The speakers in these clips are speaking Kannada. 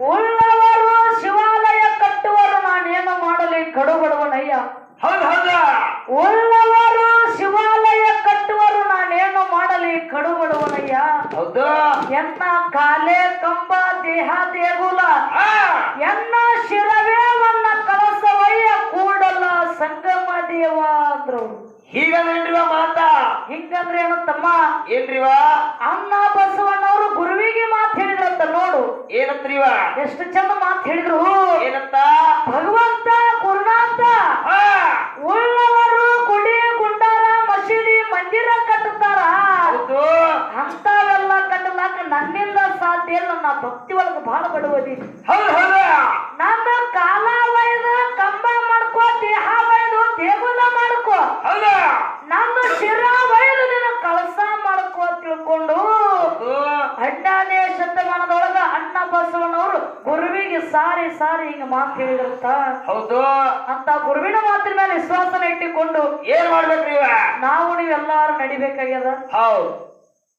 ಉಳ್ಳವರು ಶಿವಾಲಯ ಕಟ್ಟುವರು ನಾನೇನು ಮಾಡಲಿ? ಕಡುಬಡವನಯ್ಯ ಉಳ್ಳವರು ಶಿವಾಲಯ ಕಟ್ಟುವರು ನಾನೇನು ಮಾಡಲಿ? ಕಡುಬಡವನಯ್ಯ ಹೌದು. ಎನ್ನ ಕಾಲೆ ಕಂಬ ದೇಹ ದೇಗುಲ. ಎನ್ನ ಶಿರವೇ ವನ್ನ ಕಳಸವಯ್ಯ ಕೂಡಲ ಸಂಗಮ ದೇವ ಅಂದ್ರು. ಹೀಗಂದ್ರೇನ್ರಿವ ಮಾತಾ? ಹಿಂಗಂದ್ರೆ ಏನು ತಮ್ಮ? ಏನ್ರಿವ? ಅನ್ನ ಬಸವಣ್ಣವರು ಗುರುವಿಗೆ ಏನಂತ್ರಿವ? ಎಷ್ಟು ಚಂದ ಮಾತು ಹೇಳಿದ್ರು. ಏನಂತ? ಭಗವಂತ ಕುರುಣಾಂತ ಆ, ಉಳ್ಳವರು ಗುಡಿ ಗುಂಡಾರ ಮಸೀದಿ ಮಂದಿರ ಕಟ್ಟುತ್ತಾರ. ಅಂತವೆಲ್ಲ ಕಟ್ಟಲಾಕ ನನ್ನಿಂದ ಸಾಧ್ಯ ನನ್ನ ನಾ ಭಕ್ತಿ ಒಳಗೆ ಬಹಳ ಬಡವದಿ. ನನ್ನ ಕಾಲ ಒಯ್ದು ಕಂಬ ಮಾಡ್ಕೋ ದೇಹ ಒಯ್ದು ದೇಗುಲ ಮಾಡ್ಕೋ. ನನ್ನ ಶಿರ ಒಯ್ದು ನಿನ್ನ ಕಳಸ ಮಾಡ್ಕೋ ತಿಳ್ಕೊಂಡು ಅಣ್ಣನೇ ಶತಮಾನದೊಳಗೆ ಸಾರಿ ಸಾರಿ ಹಿಂಗ ಮಾತು ಹೇಳಿದ್ರಂತ ಹೌದು. ಅಂತ ಗುರುವಿನ ಮಾತಿನ ಮೇಲೆ ವಿಶ್ವಾಸನ ಇಟ್ಟುಕೊಂಡು ಏನ್ ಮಾಡ್ಬೇಕ್ರಿ ನಾವು ನೀವೆಲ್ಲಾರು ನಡಿಬೇಕಾಗ್ಯದ? ಹೌದು.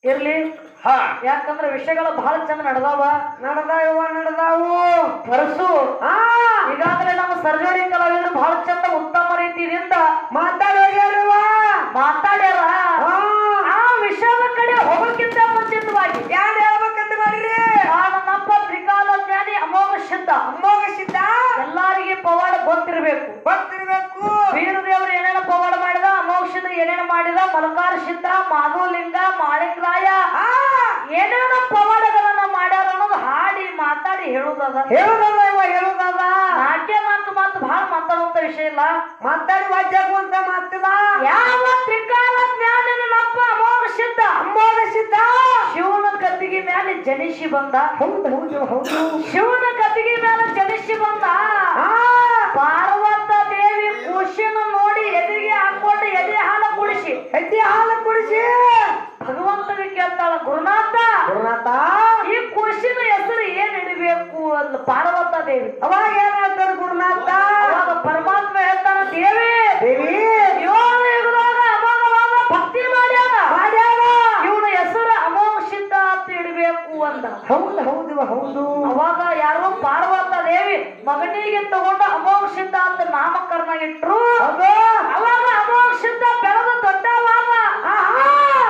ಇರ್ಲಿ. ಹಾ. ಯಾಕಂದ್ರೆ ವಿಷಯಗಳ ಬಹಳ ಚಂದ ನಡೆದಾವ. ನಡೆದಾವ ನಡೆದಾವು. ಪರಸು. ಈಗಾಗಲೇ ನಮ್ಮ ಸರ್ಜರಿ ಕಲಾವಿದರು ಬಹಳ ಚಂದ ಉತ್ತಮ ರೀತಿಯಿಂದ ಮಾತಾಡ್ಯಾರ. ಮಾತಾಡ್ಯಾರ ಸಿದ್ಧ ಅಮ್ಮೋಗ ಸಿದ್ಧ ಎಲ್ಲಾರಿಗೆ ಪವಾಡ ಗೊತ್ತಿರಬೇಕು. ಗೊತ್ತಿರ್ಬೇಕು. ವೀರದೇವರು ಏನೇನ ಪವಾಡ ಮಾಡಿದ? ಅಮೋಘ ಏನೇನ ಏನೇನು ಮಾಡಿದ? ಮಲಕಾರ ಸಿದ್ಧ ಮಾಧುಲಿಂಗ ಮಾಳಿಂಗರಾಯ ಆ, ಏನೇನು ಪವಾಡಗಳನ್ನ ಮಾಡ್ಯಾರ ಅನ್ನೋದು ಹಾಡಿ ಮಾತಾಡಿ ಹೇಳುದದ. ಹೇಳುದಲ್ಲ ಇವ ಹೇಳುದಲ್ಲ ನಾಟ್ಯ ಮಾತು ಮಾತು ಬಹಳ ಮಾತಾಡುವಂತ ವಿಷಯ ಇಲ್ಲ. ಮಾತಾಡಿ ವಾಜ್ಯಾಗುವಂತ ಮಾತಿಲ್ಲ. ಯಾವ ತ್ರಿಕಾಲ ಜ್ಞಾನಿನಪ್ಪ ಅಮೋಘ ಸಿದ್ಧ ಅಮ್ಮೋಗ ಸಿದ್ಧ ಶಿವನ ಕತ್ತಿಗೆ ಮೇಲೆ ಜನಿಸಿ ಬಂದ. ಹೌದು ಹೌದು ಹೌದು. ಶಿವನ ಕತ್ತಿಗೆ ಮೇಲೆ ಜನಿಸಿ ಬಂದ. ಪಾರ್ವತ ದೇವಿ ಖುಷಿನ ನೋಡಿ ಎದೆಗೆ ಹಾಕೊಂಡು ಎದೆ ಹಾಲು ಕುಡಿಸಿ. ಎದೆ ಹಾಲು ಕುಡಿಸಿ. ಭಗವಂತನ ಕೇಳ್ತಾಳ ಗುರುನಾಥ ಗುರುನಾಥ. ಈ ಖುಷಿನ ಹೆಸರು ಏನ್ ಇಡಬೇಕು ಅಂದ್ ಪಾರ್ವತ ದೇವಿ. ಅವಾಗ ಏನ್ ಹೇಳ್ತಾರೆ ಗುರುನಾಥ? ಅವಾಗ ಪರಮಾತ್ಮ ಹೇಳ್ತಾನ ದೇವಿ ದೇವಿ ಏಳು ಯುಗದಾಗ ಅಮೋಘವಾದ ಭಕ್ತಿ ಮಾಡ್ಯಾನ ಮಾಡ್ಯಾನ ಇವನ ಹೆಸರು ಅಮೋಘ ಸಿದ್ಧ ಅಂತ ಇಡಬೇಕು ಅಂದ ಹೌದು ಹೌದು ಹೌದು ಅವಾಗ ಯಾರೋ ಪಾರ್ವತ ದೇವಿ ಮಗನಿಗೆ ತಗೊಂಡು ಅಮೋಘ ಸಿದ್ಧ ಅಂತ ಹೌದು. ಅವಾಗ ಅಮೋಕ್ಷಿಂದ ಬೆಳೆದು ದೊಡ್ಡವಾಗ.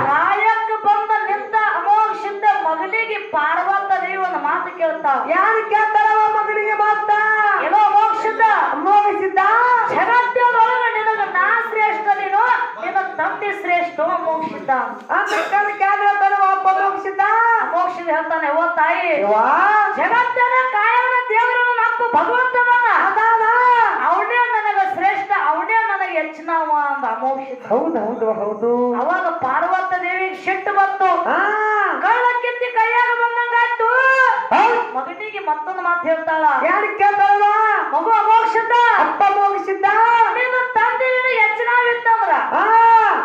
ಪ್ರಾಯಕ್ಕೆ ಬಂದ ನಿಂತ ಅಮೋಕ್ಷಿಂದ ಮಗಳಿಗೆ ಮಗನಿಗೆ ಪಾರ್ವತ ದೇವಿ ಒಂದು ಮಾತು ಕೇಳ್ತಾವ. ಯಾರು ಕೇಳ್ತಾರವ ಮಗಳಿಗೆ ಮಾತ ಏನೋ ಅಮ್ಮೋಗ ಸಿದ್ಧ ಜಗತ್ತಿನೊಳಗ ನಿನಗ ನಾ ಶ್ರೇಷ್ಠ ನೀನು ನಿನ್ನ ತಂದೆ ಶ್ರೇಷ್ಠ ಅಮೋಕ್ಷಿದ್ದ ಹೇಳ್ತಾರವ ಅಪ್ಪ ಅಮ್ಮೋಗ ಸಿದ್ಧ ಹೇಳ್ತಾನೆ ಓ ತಾಯಿ. ಜಗತ್ತನ ಕಾಯವನ ಕಾಯನ ದೇವರು ನನ್ನ ಅಪ್ಪ ಭಗವಂತನನ್ನ ಅದಾನ. ಅವನೇ ನನಗ ಶ್ರೇಷ್ಠ ಅವನೇ ನನಗೆ ಹೆಚ್ಚಿನವ ಅಂದ ಅಮೋಘ ಸಿದ್ಧ ಹೌದು ಹೌದು ಹೌದು. ಅವಾಗ ಪಾರ್ವತ ದೇವಿಗೆ ಸಿಟ್ಟು ಬಂತು. ಕಳ್ಳ ಕಿತ್ತಿ ಕೈಯಾಗ ಬಂದಂಗಾಯ್ತು. ಮಗನಿಗೆ ಮತ್ತೊಂದು ಮಾತು ಹೇಳ್ತಾಳ. ಯಾರು ಕೇಳ್ತಾಳ ಮಗು ಅಮೋಕ್ಷಿತ. ಅಪ್ಪ ಸಿದ್ಧ ನಿನ್ನ ತಂದೆ ನಿನಗೆ ಹೆಚ್ಚಿನಾವಿತ್ತಂದ್ರ ಆ,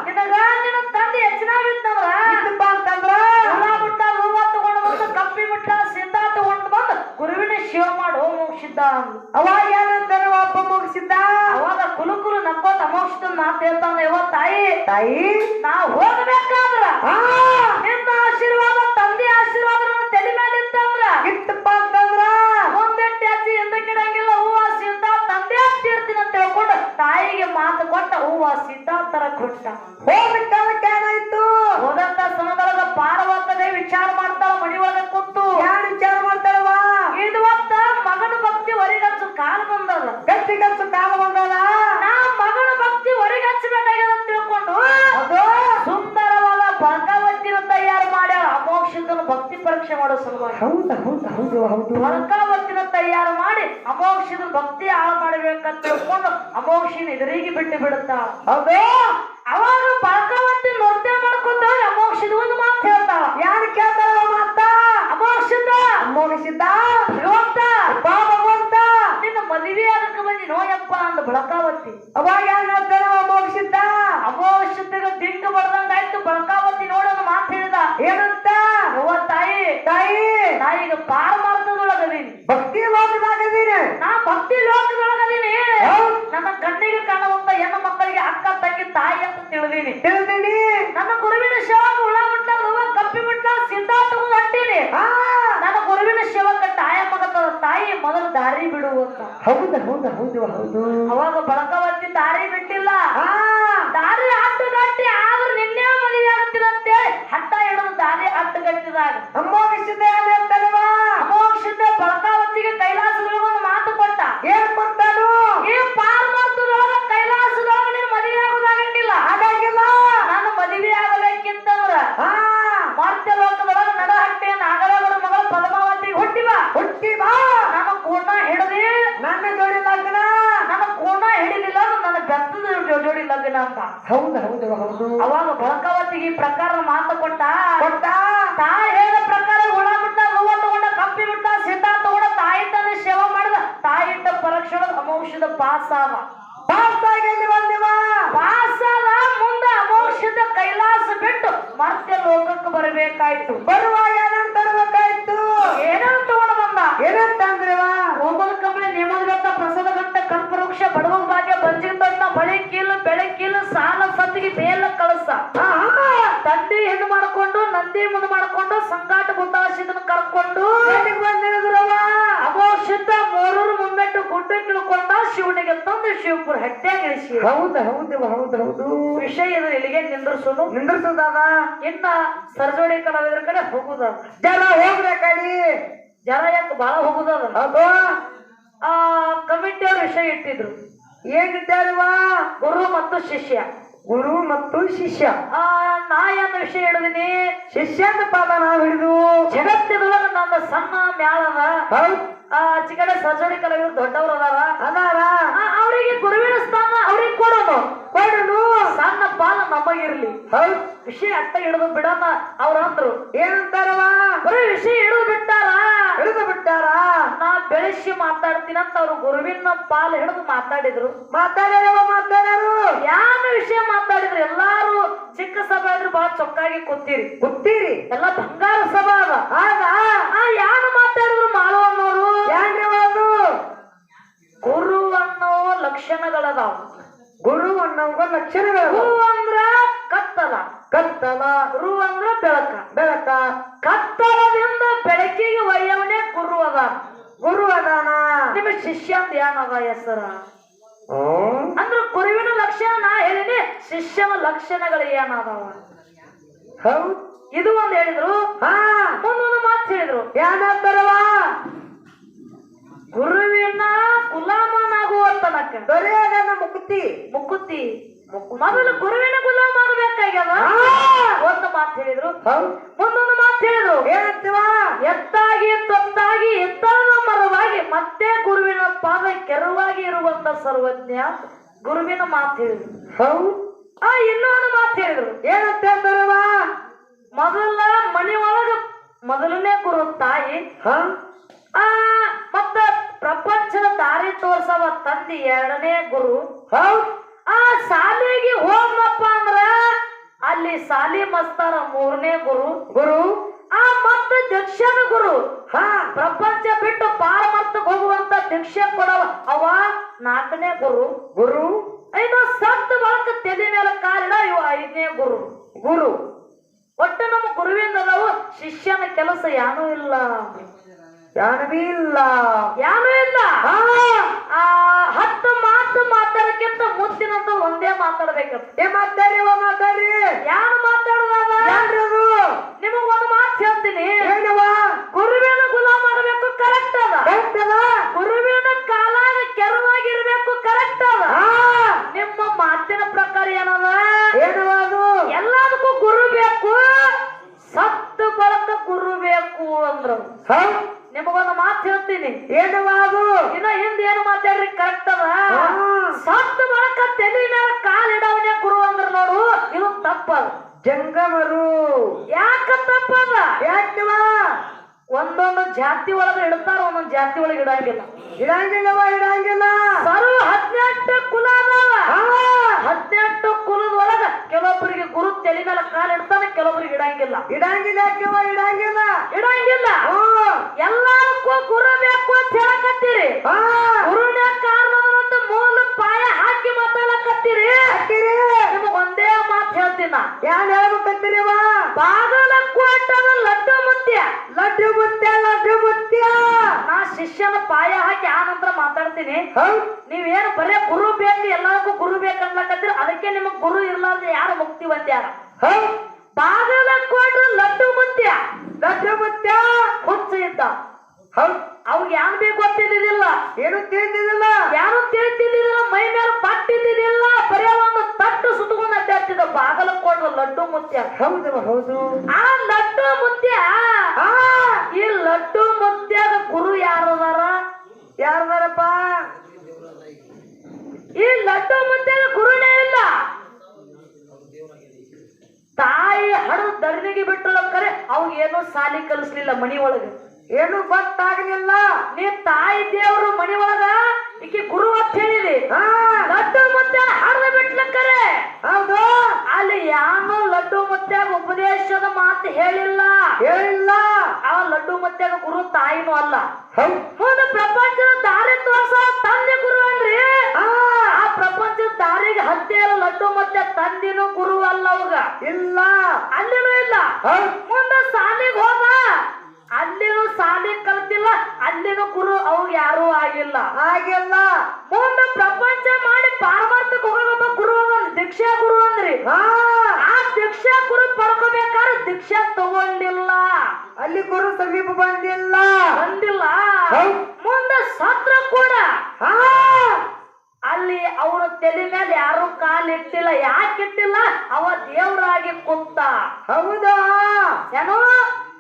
ನಿನಗ ನಿನ್ನ ತಂದೆ ಹೆಚ್ಚಿನಾವಿತ್ತಂದ್ರ ಇದ್ದಪ್ಪ ಅಂತಂದ್ರ. ಹುಳ ಬಿಟ್ಟ ಹೂವ ತಗೊಂಡು ಬಂದು ಕಪ್ಪಿ ಬಿಟ್ಟ ಸಿದ್ಧ ತಗೊಂಡು ಬಂದು ಗುರುವಿನ ಶಿವ ಮಾಡಿ ಸಿದ್ಧ ಅಂದ್ಲು. ಅವಾಗ ಅಮೋಕ್ಷದ ಮಾತು ಹೇಳ್ತಾನೆ ತಾಯಿ ತಾಯಿ ನಾ ಹೋಗ್ಬೇಕಾದ್ರ ನಿನ್ನ ಆಶೀರ್ವಾದ ತಂದೆ ಆಶೀರ್ವಾದ ನನ್ನ ತಲೆ ಮೇಲೆ ಇತ್ತಂದ್ರ ಇತ್ತಪ್ಪ ಅಂತಂದ್ರ ಒಂದೆಟ್ಟಿ ಹಚ್ಚಿ ಹಿಂದಕ್ಕಿಡಂಗಿಲ್ಲ ಹೂವ ಸೀತಾ ತಂದೆ ಹಚ್ಚಿರ್ತೀನಿ ಅಂತ ಹೇಳ್ಕೊಂಡು ತಾಯಿಗೆ ಮಾತು ಕೊಟ್ಟ ಹೂವ ಸೀತಾ ತರ ಕೊಟ್ಟ ಹೋದ ಕಾಲಕ್ಕೆ ಏನಾಯ್ತು? ಹೋದಂತ ಸಮಯದೊಳಗ ಪಾರ್ವತನೇ ವಿಚಾರ ಮಾಡ್ತಾಳ ಸಲುವಾಗಿ ಹೌದು ಹೌದು ಹೌದು ಹೌದು. ಬರ್ಕಾವತ್ತಿನ ತಯಾರು ಮಾಡಿ ಅಮೋಕ್ಷದ ಭಕ್ತಿ ಹಾಳು ಮಾಡಬೇಕಂತ ತಿಳ್ಕೊಂಡು ಅಮೋಕ್ಷನ ಎದುರಿಗೆ ಬಿಟ್ಟು ಬಿಡುತ್ತ. ಹೌದು. ಅವಾಗ ಬಳ್ಕಾವತ್ತಿ ನೃತ್ಯ ಮಾಡ್ಕೊತಾಳೆ ಅಮೋಕ್ಷದ ಒಂದು ಮಾತು ಹೇಳ್ತಾಳ. ಯಾರು ಕೇಳ್ತಾರ ಮಾತ? ಅಮೋಕ್ಷದ ಅಮೋಕ್ಷದ ಭಗವಂತ. ಬಾ ಭಗವಂತ. ನಿನ್ನ ಮದುವೆ ಆಗಕ್ಕೆ ಬಂದಿ ನೋಯಪ್ಪ ಅಂದ ಬಳಕಾವತಿ ಅವಾಗ ಯಾರು ಹೇಳ್ತಾರ ಅಮೋಕ್ಷದ ಅಮೋಕ್ಷತೆಗೆ ಬರ್ದಂಗಾಯ್ತು ಬಡ್ದಂಗಾಯ್ತು ಬಳಕಾವತಿ ನೋಡೋದು ಮಾತು ಹೇಳಿದ. ಏನಂತ? ಈಗ ಪಾರಮಾರ್ಥದೊಳಗದೀನಿ. ಭಕ್ತಿ ಲೋಕದಾಗದೀನಿ ನಾ ಭಕ್ತಿ ಲೋಕದೊಳಗದೀನಿ. ನನ್ನ ಕಣ್ಣಿಗೆ ಕಾಣುವಂತ ಹೆಣ್ಣು ಮಕ್ಕಳಿಗೆ ಅಕ್ಕ ತಂಗಿ ತಾಯಿ ಅಂತ ತಿಳಿದೀನಿ. ತಿಳಿದೀನಿ. ನನ್ನ ಗುರುವಿನ ಶಿವಾಗ ಹುಳ ಮುಟ್ಲ ಕಪ್ಪಿ ಮುಟ್ಲ ಸಿದ್ಧಾಂತ ಹೊಂಟೀನಿ ಆ. ನನ್ನ ಗುರುವಿನ ಶಿವಕ ತಾಯ ತಾಯಿ ಮೊದಲು ದಾರಿ ಬಿಡುವಂತ ಹೌದ ಹೌದ ಹೌದು ಹೌದು. ಅವಾಗ ಬಳಕವತ್ತಿ ದಾರಿ ಬಿಟ್ಟಿಲ್ಲ. ದಾರಿ ದಾರಿ ಅಡ್ಡಗಟ್ಟಿ ಆದ್ರೂ ನಿನ್ನೆ ಮದುವೆ ಆಗ್ತೀನಿ ಅಂತೇಳಿ ಹಟ್ಟ ಹಿಡಿದು ದಾರಿ ಅಡ್ಡಗಟ್ಟಿದಾಗ. ಅಮೋಘ ಸಿದ್ಧ ಪ್ರಕಾರ ಮಾತು ಕೊಟ್ಟ? ಕೊಟ್ಟ? ತಾಯಿ ಹೇಳಿದ ಪ್ರಕಾರ ಹುಳ ಬಿಟ್ಟ ಹೂವ ತಗೊಂಡ ಕಪ್ಪಿ ಬಿಟ್ಟ ಸೀತಾ ತಗೊಂಡ ತಾಯಿ ತನ್ನ ಸೇವೆ ಮಾಡಿದ. ತಾಯಿ ಇಟ್ಟ ಪರೀಕ್ಷೆ ಅಮೋಕ್ಷದ ಪಾಸ್ ಪಾಸ್ ಆಗಿ ಬಂದಿವ ಪಾಸ್ ಆದ ಮುಂದೆ ಅಮೋಕ್ಷದ ಕೈಲಾಸ ಬಿಟ್ಟು ಮತ್ತೆ ಲೋಕಕ್ಕೆ ಬರಬೇಕಾಯ್ತು. ಬರುವಾಗ ಮಾಡ್ಕೊಂಡು ನಂದಿ ಮುಂದೆ ಮಾಡ್ಕೊಂಡು ಸಂಗಾಟ ಗುದ್ದಾಸಿದನ ಕರ್ಕೊಂಡು ಎಲ್ಲಿಗ್ ಬಂದಿರದ್ರವ ಅಮೋಷಿತ ಮೂರೂರು ಮುಮ್ಮೆಟ್ಟು ಗುಡ್ಡ ತಿಳ್ಕೊಂಡ ಶಿವನಿಗೆ ತಂದು ಶಿವಪುರ ಹಟ್ಟ್ಯಾಗ ಇಳಿಸಿ. ಹೌದು ಹೌದು ಹೌದು ಹೌದು. ವಿಷಯ ಇಲ್ಲಿಗೆ ನಿಂದ್ರಿಸೋದು. ನಿಂದ್ರಸದಾಗ ಇನ್ನ ಸರ್ಜೋಡಿ ಕಲಾವಿದರ ಕಡೆ ಹೋಗುದ ಜನ ಹೋಗ್ರೆ ಕಡಿ ಜನ ಯಾಕೆ ಬಹಳ ಹೋಗುದದ? ಹೌದು. ಆ ಕಮಿಟಿಯವ್ರ ವಿಷಯ ಇಟ್ಟಿದ್ರು. ಏನಿದ್ದಾರೆ ಗುರು ಮತ್ತು ಶಿಷ್ಯ. ಗುರು ಮತ್ತು ಶಿಷ್ಯ. ಆ ನಾ ಏನು ವಿಷಯ ಹೇಳಿದೀನಿ. ಶಿಷ್ಯಂದ ಪಾದ ನಾವು ಹಿಡಿದು ಜಗತ್ತಿನೊಳಗ ನಮ್ಮ ಸಣ್ಣ ಮ್ಯಾಳದ ಆ ಚಿಕಡೆ ಸರ್ಜೋಡಿ ಕಲಾವಿದರು ದೊಡ್ಡವ್ರು ಅದಾರ. ಅದಾರ. ಅವರಿಗೆ ಗುರುವಿನ ಸ್ಥಾನ ಅವ್ರಿಗೆ ಕೊಡೋನು ಕೊಡನು ಸಣ್ಣ ಪಾಲ ನಮಗಿರ್ಲಿ ಹೌದ್. ವಿಷಯ ಅಟ್ಟ ಹಿಡಿದು ಬಿಡಮ್ಮ ಅವ್ರ ಅಂದ್ರು. ಏನಂತಾರವ? ಬರೀ ವಿಷಯ ಹಿಡಿದು ಬಿಟ್ಟಾರ? ಹಿಡಿದು ಬಿಟ್ಟಾರ? ನಾ ಬೆಳೆಸಿ ಮಾತಾಡ್ತೀನಿ ಅಂತ ಅವ್ರು ಗುರುವಿನ ಪಾಲು ಹಿಡಿದು ಮಾತಾಡಿದ್ರು. ಮಾತಾಡ್ಯಾರವ ಮಾತಾಡ್ಯಾರು? ಯಾವ ವಿಷಯ ಮಾತಾಡಿದ್ರು? ಎಲ್ಲಾರು ಚಿಕ್ಕ ಸಭೆ ಆದ್ರೆ ಬಹಳ ಚೊಕ್ಕಾಗಿ ಕೂತೀರಿ. ಕೂತೀರಿ. ಎಲ್ಲ ಬಂಗಾರ ಸಭಾ ಅದ. ಆಗ ಆ ಯಾರು ಮಾತಾಡಿದ್ರು ಮಾಳು ಅನ್ನೋರು? ಯಾರು ಗುರು ಅನ್ನೋ ಲಕ್ಷಣಗಳದಾವ. ಗುರು ಅನ್ನೋ ಲಕ್ಷಣಗಳು ಗುರು ಅಂದ್ರ ಕತ್ತಲ. ಕತ್ತಲ. ಗುರು ಅಂದ್ರ ಬೆಳಕ. ಬೆಳಕ. ಕತ್ತಲದಿಂದ ಬೆಳಕಿಗೆ ಒಯ್ಯವನೇ ಗುರು ಅದ. ಗುರು ಅದಾನ. ನಿಮ್ಮ ಶಿಷ್ಯ ಅಂತ ಏನದ ಹೆಸರ. ಅಂದ್ರ ಗುರುವಿನ ಲಕ್ಷಣ ನಾ ಹೇಳಿನಿ ಶಿಷ್ಯನ ಲಕ್ಷಣಗಳು ಏನದಾವ ಹೌದ್. ಇದು ಒಂದ್ ಹೇಳಿದ್ರು. ಹಾ. ಮುಂದೊಂದು ಮಾತು ಹೇಳಿದ್ರು. ಏನಂತಾರವ ಗುರುವಿನ ಗುಲಾಮನಾಗುವ ತನಕ ದೊರೆಯದನ ಮುಕ್ತಿ. ಮುಕ್ಕುತ್ತಿ ಮೊದಲು ಗುರುವಿನ ಗುಲಾಮ ಆಗ್ಬೇಕಾಗ್ಯದ ಒಂದು ಮಾತು ಹೇಳಿದ್ರು. ಮುಂದೊಂದು ಮಾತು ಹೇಳಿದ್ರು. ಏನಂತೀವ? ಎತ್ತಾಗಿ ತೊತ್ತಾಗಿ ಎತ್ತರದ ಮರವಾಗಿ ಮತ್ತೆ ಗುರುವಿನ ಪಾದ ಕೆರವಾಗಿ ಇರುವಂತ ಸರ್ವಜ್ಞ ಗುರುವಿನ ಮಾತು ಹೇಳಿದ್ರು. ಹೌ. ಆ ಇನ್ನೊಂದು ಮಾತು ಹೇಳಿದ್ರು. ಏನಂತಾರವ ಮೊದಲ ಮನೆ ಒಳಗ ಮೊದಲನೇ ಗುರು ತಾಯಿ. ಹಾ. ಆ ಮತ್ತ ಪ್ರಪಂಚದ ದಾರಿ ತೋರ್ಸವ ತಂದಿ ಎರಡನೇ ಗುರು. ಹೌದ್. ಆ ಶಾಲೆಗೆ ಹೋಗಪ್ಪ ಅಂದ್ರ ಅಲ್ಲಿ ಸಾಲಿ ಮಸ್ತಾರ ಮೂರನೇ ಗುರು. ಗುರು. ಆ ಮತ್ತ ದಕ್ಷಿಣ ಗುರು. ಹಾ. ಪ್ರಪಂಚ ಬಿಟ್ಟು ಪಾರಮರ್ಥಕ್ಕೆ ಹೋಗುವಂತ ದೀಕ್ಷೆ ಕೊಡವ ಅವ ನಾಲ್ಕನೇ ಗುರು. ಗುರು. ಐದು ಸತ್ ಬಳಕ ತೆಲಿ ಮೇಲೆ ಕಾಲಿಡ ಇವ ಐದನೇ ಗುರು. ಗುರು. ಒಟ್ಟು ನಮ್ಮ ಗುರುವಿಂದ ನಾವು ಶಿಷ್ಯನ ಕೆಲಸ ಏನೂ ಇಲ್ಲ. ಯಾನವೇ ಇಲ್ಲ. ಏನೂ ಇಲ್ಲ ಆ ಹತ್ತು ಮಾತು ಮಾತಾಡಕ್ಕಿಂತ ಮುತ್ತಿನಂತ ಒಂದೇ ಮಾತಾಡ್ಬೇಕಂತ. ಏ ಮಾತಾಡ್ರಿವ ಮಾತಾಡ್ರಿ ಯಾರು ಮಾತಾಡೋದಾಗ ಯಾನ್ರಿ ಅದು ನಿಮಗ್ ಒಂದು ಮಾತು ಹೇಳ್ತೀನಿ ಏನವ ಗುರುವಿನ ಗುಲಾಮ ಮಾಡಬೇಕು ಕರೆಕ್ಟ್ ಅದ ಹೇಳ್ತದ ಗುರುವಿನ ಕಾಲಾಗ ಕೆರವಾಗಿರ್ಬೇಕು ಕರೆಕ್ಟ್ ಅದ ಹಾ ನಿಮ್ಮ ಮಾತಿನ ಪ್ರಕಾರ ಏನದ ಏನವ ಅದು ಎಲ್ಲದಕ್ಕೂ ಗುರು ಬೇಕು ಸತ್ತು ಬಳಕ ಗುರು ಬೇಕು ಅಂದ್ರು ಹೌದ್ ನಿಮಗೊಂದು ಮಾತು ಹೇಳ್ತೀನಿ ಏನವ ಅದು ಇನ್ನ ಹಿಂದೆ ಏನು ಮಾತಾಡ್ರಿ ಕರೆಕ್ಟ್ ಅದ ಹಾ. ಸತ್ತು ಬಳಕ ತಲೆ ಮೇಲೆ ಕಾಲಿಡವನೇ ಗುರು ಅಂದ್ರ ನೋಡು ಇದು ತಪ್ಪದ ಜಂಗಮರು ಯಾಕ ತಪ್ಪದ ಯಾಕವ? ಒಂದೊಂದು ಜಾತಿ ಒಳಗೆ ಇಡ್ತಾರ ಒಂದೊಂದು ಜಾತಿ ಒಳಗೆ ಇಡಂಗಿಲ್ಲ. ಇಡಂಗಿಲ್ಲವ ಇಡಂಗಿಲ್ಲ. ಬರು ಹದಿನೆಂಟು ಕುಲ ಅದಾವ. ಹದಿನೆಂಟು ಕುಲದ ಒಳಗ ಕೆಲವೊಬ್ಬರಿಗೆ ಗುರು ತಲೆ ಮೇಲೆ ಕಾಲಿಡ್ತಾನೆ ಕೆಲವೊಬ್ಬರಿಗೆ ಇಡಂಗಿಲ್ಲ. ಇಡಂಗಿಲ್ಲ ಯಾಕವ ಇಡಂಗಿಲ್ಲ. ಇಡಂಗಿಲ್ಲ. ಎಲ್ಲದಕ್ಕೂ ಗುರು ಬೇಕು ಅಂತ ಹೇಳಕತ್ತೀರಿ. ಗುರುನೇ ಕಾರಣವಂತ ಮೂಲ ಪಾಯ ಹಾಕಿ ಮಾತಾಡಕತ್ತೀರಿ. ನಿಮಗ್ ಒಂದೇ ಮಾತು ಹೇಳ್ತೀನಿ ನಾ. ಯಾನ್ ಹೇಳ್ಬೇಕಂತೀರಿವ ಬಾಗಲಕೋಟದ ಲಡ್ಡು ಮುತ್ಯ. ಲಡ್ಡು ಮುತ್ಯ ಲಡ್ಡು ಮುತ್ಯ. ನಾ ಶಿಷ್ಯನ ಪಾಯ ಹಾಕಿ ಆ ನಂತರ ಮಾತಾಡ್ತೀನಿ ನೀವೇನು ಬರೇ ಗುರು ಬೇಕು ಎಲ್ಲರಿಗೂ ಗುರು ಬೇಕನ್ಲಕತ್ತಿರ? ಅದಕ್ಕೆ ನಿಮಗ್ ಗುರು ಇರ್ಲಾರ್ದೆ ಯಾರು ಮುಕ್ತಿ ಬಂದ್ಯಾರ ಹೌದ್. ಬಾಗಲ ಕೊಟ್ರ ಲಡ್ಡು ಮುತ್ಯ. ಲಡ್ಡು ಮುತ್ಯ. ಹುಚ್ಚ ಇದ್ದ. ಹೌದು. ಅವ್ರಿಗೆ ಯಾರು ಬೇಕು ಗೊತ್ತಿದ್ದಿಲ್ಲ ಏನು ತಿಳಿದಿಲ್ಲ ಯಾರು ತಿಳ್ತಿದ್ದಿಲ್ಲ ಮೈ ಮೇಲೆ ಪಟ್ಟಿದ್ದಿಲ್ಲ ಬರೇ ಒಂದು ಮುತ್ಯ. ಹೌದು ಹೌದು. ಆ ಲಡ್ಡು ಮುತ್ಯ. ಆ! ಈ ಲಡ್ಡು ಮುತ್ಯದ ಗುರು ಯಾರದಾರ? ಯಾರದಾರಪ್ಪ? ಈ ಲಡ್ಡು ಮುತ್ಯದ ಗುರುನೇ ಇಲ್ಲ. ತಾಯಿ ಹಡದು ದರ್ನಿಗೆ ಬಿಟ್ಟಳ ಕರೆ ಅವಾಗ ಏನೂ ಸಾಲಿ ಕಲಿಸ್ಲಿಲ್ಲ ಮನಿ ಒಳಗೆ ಏನು ಗೊತ್ತಾಗಲಿಲ್ಲ. ನೀ ತಾಯಿ ದೇವರು ಮನಿ ಒಳಗ ಈಕೆ ಗುರು ಅಂತ ಹೇಳಿದಿ. ಹಾ ಲಡ್ಡು ಮುತ್ಯ ಹಡದ ಬಿಟ್ಲ ಕರೆ ಹೌದು ಅಲ್ಲಿ ಯಾನು ಲಡ್ಡು ಮುತ್ಯಾಗ ಹೇಳಿಲ್ಲ. ಹೇಳಿಲ್ಲ. ಆ ಲಡ್ಡು ಮತ್ತೆ ಗುರು ತಾಯಿನೂ ಅಲ್ಲ. ಮುಂದೆ ಪ್ರಪಂಚದ ದಾರಿ ತೋರ್ಸ ತಂದೆ ಗುರು ಅಂದ್ರಿ ಆ. ಪ್ರಪಂಚದ ದಾರಿಗೆ ಹತ್ತಿ ಲಡ್ಡು ಮತ್ತೆ ತಂದಿನೂ ಗುರು ಅಲ್ಲ ಅವ್ರ ಇಲ್ಲ. ಅಲ್ಲಿನೂ ಇಲ್ಲ. ಮುಂದೆ ಸಾಲಿಗೆ ಹೋದ ಅಲ್ಲಿನೂ ಸಾಲಿ ಕಲ್ತಿಲ್ಲ ಅಲ್ಲಿನೂ ಗುರು ಅವ್ರಿಗೆ ಯಾರೂ ಆಗಿಲ್ಲ. ಆಗಿಲ್ಲ. ಮುಂದೆ ಪ್ರಪಂಚ ಮಾಡಿ ಪಾರಮಾರ್ಥಕ್ಕೆ ಹೋಗೋದೊಬ್ಬ ಗುರು ದೀಕ್ಷಾ ಗುರು ಅಂದ್ರಿ ಹಾ. ಆ ದೀಕ್ಷಾ ಗುರು ಪಡ್ಕೋಬೇಕಾದ್ರೆ ದೀಕ್ಷಾ ತಗೊಂಡಿಲ್ಲ. ಅಲ್ಲಿ ಗುರು ಸಮೀಪ ಬಂದಿಲ್ಲ. ಬಂದಿಲ್ಲ. ಹೌದ್. ಮುಂದೆ ಸತ್ರ ಕೂಡ. ಹಾ. ಅಲ್ಲಿ ಅವರ ತಲೆ ಮೇಲೆ ಯಾರು ಕಾಲಿಟ್ಟಿಲ್ಲ ಯಾಕಿಟ್ಟಿಲ್ಲ ಅವ ದೇವರಾಗಿ ಕುಂತ. ಹೌದಾ? ಏನೋ?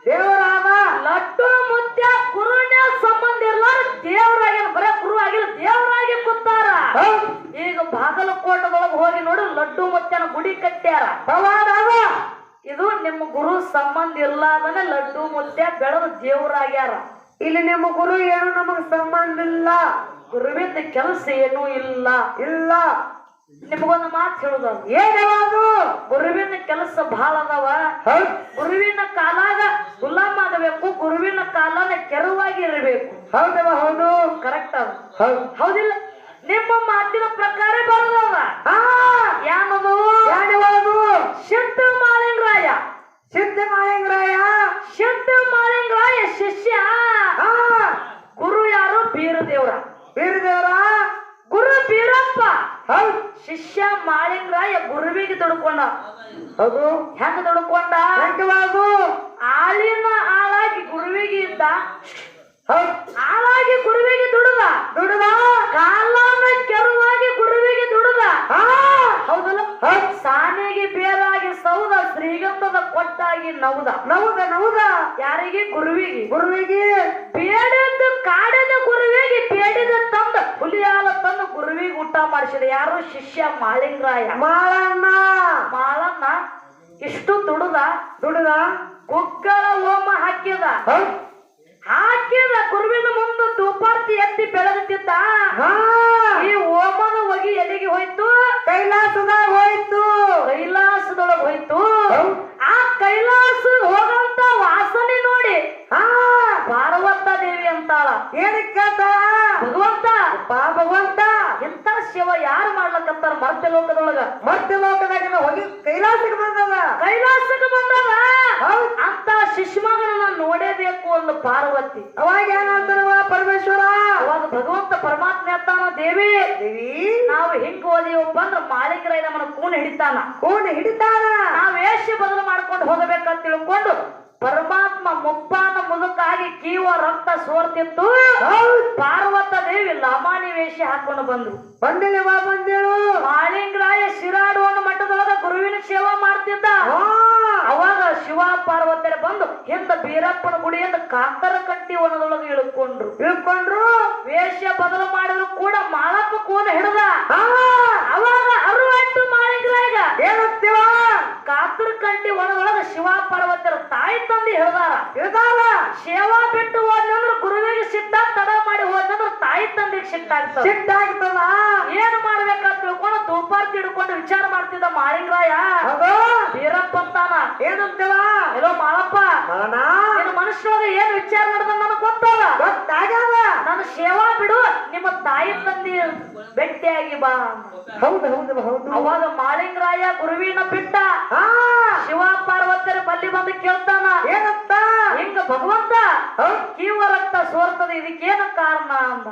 ದೇವರಾಮ? ಲಡ್ಡು ಮುತ್ಯ ಗುರುನ ಸಂಬಂಧ ಇರ್ಲಾರ ದೇವರಾಗಿ ಬರೇ ಗುರು ಆಗಿಲ್ಲ ದೇವರಾಗಿ ಕುಂತಾರ. ಹೌದ್. ಬಾಗಲಕೋಟದೊಳಗೆ ಹೋಗಿ ನೋಡು ಲಡ್ಡು ಮುತ್ಯನ ಗುಡಿ ಕಟ್ಟ್ಯಾರ. ಭವಾರವ ಇದು ನಿಮ್ಮ ಗುರು ಸಂಬಂಧ ಇರ್ಲಾರ್ದನೆ ಲಡ್ಡು ಮುತ್ಯ ಬೆಳೆದು ದೇವರಾಗ್ಯಾರ. ಇಲ್ಲಿ ನಿಮ್ಮ ಗುರು ಏನು ನಮಗ್ ಸಂಬಂಧ ಇಲ್ಲ. ಗುರುವಿಂದ ಕೆಲಸ ಏನೂ ಇಲ್ಲ. ಇಲ್ಲ. ನಿಮಗೊಂದು ಮಾತು ಹೇಳುದು ಏನವಾದು ಗುರುವಿನ ಕೆಲಸ ಬಹಳ ಅದಾವ. ಗುರುವಿನ ಕಾಲಾಗ ಗುಲಾಮ್ ಆಗಬೇಕು ಗುರುವಿನ ಕಾಲಾಗ ಕೆರವಾಗಿ ಇರಬೇಕು ಹೌದವ ಹೌದು. ಕರೆಕ್ಟ್ ಅದ. ಹೌದ್ ಹೌದಿಲ್ಲ? ನಿಮ್ಮ ಮಾತಿನ ಪ್ರಕಾರ ಬರೋದವ ಯಾನದು ರಾಯ ಶುದ್ಧ ಮಾಳಿಂಗರಾಯ ರಾಯ ಮಾಯಂಗ್ರಾಯ ಶುದ್ಧ ಮಾಳಿಂಗರಾಯ ಶಿಷ್ಯ. ಹಾ ಗುರು ಯಾರು? ಬೀರದೇವ್ರ. ಬೀರದೇವರ? ಗುರು ಬೀರಪ್ಪ. ಹೌದು. ಶಿಷ್ಯ ಮಾಳಿಂಗರಾಯ ಗುರುವಿಗೆ ದುಡ್ಕೊಂಡ ಹೌದು. ಹೆಂಗ ದುಡ್ಕೊಂಡ ಆಳಿನ ಆಳಾಗಿ ಗುರುವಿಗೆ ಇದ್ದ ಹೌದ್ ಆಳಾಗಿ ಗುರುವಿಗೆ ದುಡಿದ ದುಡಿದ ಕಾಲನ ಕೆರುವಾಗಿ ಗುರುವಿಗೆ ದುಡಿದ ಹಾ ಹೌದಲ್ಲ ಹೌದ್ ಸಾನೆಗೆ ಬೇರಾಗಿ ಸೌದ ಶ್ರೀಗಂಧದ ನವದ. ನವುದ ನವುದ. ಯಾರಿಗೆ? ಗುರುವಿಗೆ. ಗುರುವಿಗೆ ಬೇಡದ ಕಾಡದ ಗುರುವಿಗೆ ಬೇಡದ ತಂದ. ಹುಲಿಯಾಲ ತಂದ ಗುರುವಿಗೆ ಊಟ ಮಾಡಿಸಿದ. ಯಾರು? ಶಿಷ್ಯ ಮಾಳಿಂಗರಾಯ. ಮಾಳಣ್ಣ. ಮಾಳಣ್ಣ ಇಷ್ಟು ದುಡುದ ದುಡುದ ಗುಗ್ಗಳ ಓಮ ಹಾಕಿದ ಹಾಕ್ಯದ. ಹಾಕಿದ ಗುರುವಿನ ಮುಂದೆ ದುಪಾರ್ತಿ ಎತ್ತಿ ಬೆಳಗುತ್ತಿದ್ದ. ಹಾ. ಈ ಓಮನ ಹೋಗಿ ಎಲ್ಲಿಗೆ ಹೋಯ್ತು? ಕೈಲಾಸದಾಗ ಹೋಯ್ತು. ಕೈಲಾಸದೊಳಗೆ ಹೋಯ್ತು. ಆ ಕೈಲಾಸ ಹೋಗಂತ ವಾಸನೆ ನೋಡಿ. ಆ ಪಾರ್ವತ ದೇವಿ ಅಂತಾಳ. ಏನಕ್ಕ ಭಗವಂತ ಪಾ ಭಗವಂತ. ಎಂತ ಶಿವ ಯಾರು ಮಾಡ್ಲಕತ್ತಾರ ಮರ್ತ್ಯ ಲೋಕದೊಳಗ ಮರ್ತ್ಯ ಲೋಕದಾಗ ಹೋಗಿ ಕೈಲಾಸಕ್ಕೆ ಬಂದದ. ಕೈಲಾಸಕ್ಕೆ ಬಂದಾಗ ಹೌದ್ ಅಂತ ಶಿಶುಮಗನ ನೋಡೇಬೇಕು ಒಂದು ಪಾರ್ವತಿ. ಅವಾಗ ಏನಾಗ್ತಾನವ ಪರಮೇಶ್ವರ? ಅವಾಗ ಭಗವಂತ ಪರಮಾತ್ಮ ಎತ್ತಾನ ದೇವಿ. ದೇವಿ? ನಾವು ಹಿಂಗ್ ಓದಿವಪ್ಪ ಅಂದ್ರ ಮಾಲೀಕರ ನಮ್ಮನ್ನ ಕೂನ್ ಹಿಡಿತಾನ. ಕೂನ್ ಹಿಡಿತಾನ? ನಾವ್ ವೇಷ ಬದಲು ಮಾಡ್ಕೊಂಡು ಹೋಗಬೇಕಂತ ತಿಳ್ಕೊಂಡು ಪರಮಾತ್ಮ ಮುಪ್ಪಾನ ಮುದುಕಾಗಿ ಕೀವ ರಕ್ತ ಸೋರ್ತಿತ್ತು. ಪಾರ್ವತ ದೇವಿ ಲಮಾನಿ ವೇಷ ಹಾಕೊಂಡು ಬಂದ್ರು. ಬಂದಿಲ್ಲವಾ ಬಂದೇಳು. ಮಾಲಿಂಗ್ರಾಯ ಶಿರಾಡುವ ಮಠದೊಳಗ ಗುರುವಿನ ಸೇವಾ ಮಾಡ್ತಿದ್ದ ಹಾ ಅವಾಗ ಶಿವ ಪಾರ್ವತಿಯರ ಬಂದು ಹಿಂದ ಬೀರಪ್ಪನ ಗುಡಿಯಿಂದ ಕಾತರ ಕಟ್ಟಿ ಒಣದೊಳಗೆ ಇಳ್ಕೊಂಡ್ರು. ಇಳ್ಕೊಂಡ್ರು? ವೇಷ ಬದಲು ಮಾಡಿದ್ರು ಕೂಡ ಮಾಲಪ್ಪ ಕೂನ ಹಿಡ್ದ. ಅವಾಗ ಮಾಡಿದ್ರ ಈಗ. ಏನಂತೀವ? ಕಾತರ ಕಂಟಿ ಒನದೊಳಗ ಶಿವ ಪಾರ್ವತಿಯರ ತಾಯಿ ತಂದೆ ಹಿಡ್ದಾರ. ಹಿಡ್ದಾರ ಸೇವಾ ಬಿಟ್ಟು ಹೋದ್ನಂದ್ರ ಗುರುವಿಗೆ ಸಿದ್ಧ ತಡ ಮಾಡಿ ಹೋದ್ನಂದ್ರ ತಾಯಿ ತಂದೆಗೆ ಸಿಟ್ಟಾಗ್ತದ. ಸಿಟ್ಟಾಗ್ತದ? ಏನ್ ಮಾಡ್ಬೇಕಂತ ತಿಳ್ಕೊಂಡು ದುಪಾರ್ತಿ ಹಿಡ್ಕೊಂಡು ವಿಚಾರ ಮಾಡ್ತಿದ್ದ ಮಾಳಿಂಗರಾಯ. ಹೌದು ಅಂತಾನ ಏನಂತೀವ ಮಾಳಪ್ಪ ನಿನ್ನ ಏನ್ ವಿಚಾರ ನಡೆದ ನನಗ್ ನನ್ನ ಸೇವಾ ಬಿಡು ನಿಮ್ಮ ತಾಯಿ ತಂದೆ ಭೇಟಿಯಾಗಿ ಬಾ. ಹೌದು ಹೌದು ಹೌದು. ಅವಾಗ ಮಾಳಿಂಗರಾಯ ಗುರುವಿನ ಬಿಟ್ಟ ಶಿವ ಪಾರ್ವತಿಯರ ಬಲ್ಲಿ ಬಂದು ಕೇಳ್ತಾನ. ಏನಂತ? ಹಿಂಗ ಭಗವಂತ? ಹೌದ್ ಕೀವ ರಕ್ತ ಸೋರ್ತದ ಇದಕ್ಕೇನ ಕಾರಣ ಅಂದ.